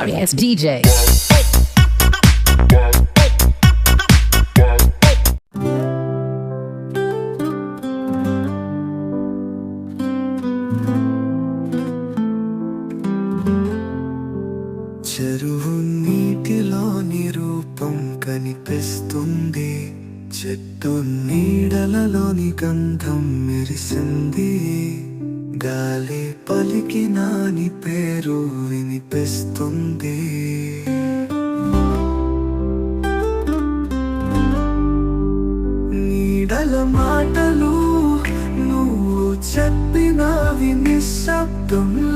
sorry ass DJ. చెరువు నీటిలోని రూపం కనిపిస్తుంది. చెట్టు నీడలలోని గంధం మెరిసింది. గాలి పలికి నాని పేరు వినిపిస్తుంది. నీడల మాటలు నువ్వు చెప్పినవి నిశ్శబ్దంలోను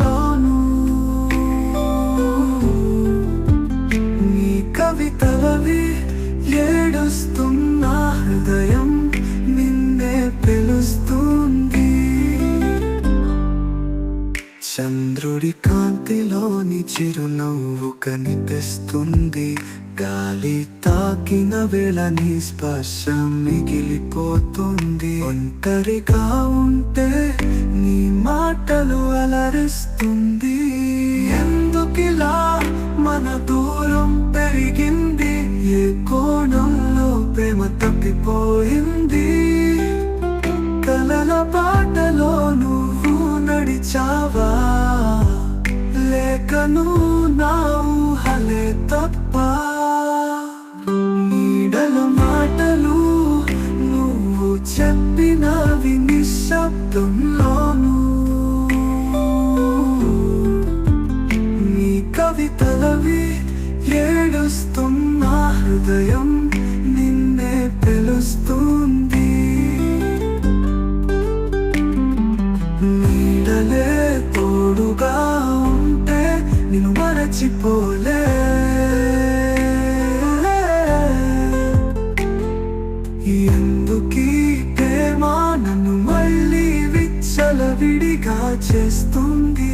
చంద్రుడి కాంతిలోని చిరునవ్వు కనిపిస్తుంది. గాలి తాకిన వేళ నీ స్పర్శ మిగిలిపోతుంది. ఒంటరిగా ఉంటే నీ మాటలు అలరిస్తుంది. ఎందుకిలా మన దూరం పెరిగింది? ఏ కోణంలో ప్రేమ తప్పిపోయింది? కలల పాటలో నువ్వు నడిచావా? లేకను నా ఊహలే తప్ప నీడల మాటలు నువ్వు చెప్పినవి నిశ్శబ్దంలోను. నీ కవితలవి ఏడుస్తున్న హృదయం నిన్నే పిలుస్తుంది. నీడలే తోడుగా మరచిపోలే. ఎందుకీ ప్రేమ నన్ను మళ్ళీ విచ్చలవిడిగా చేస్తుంది?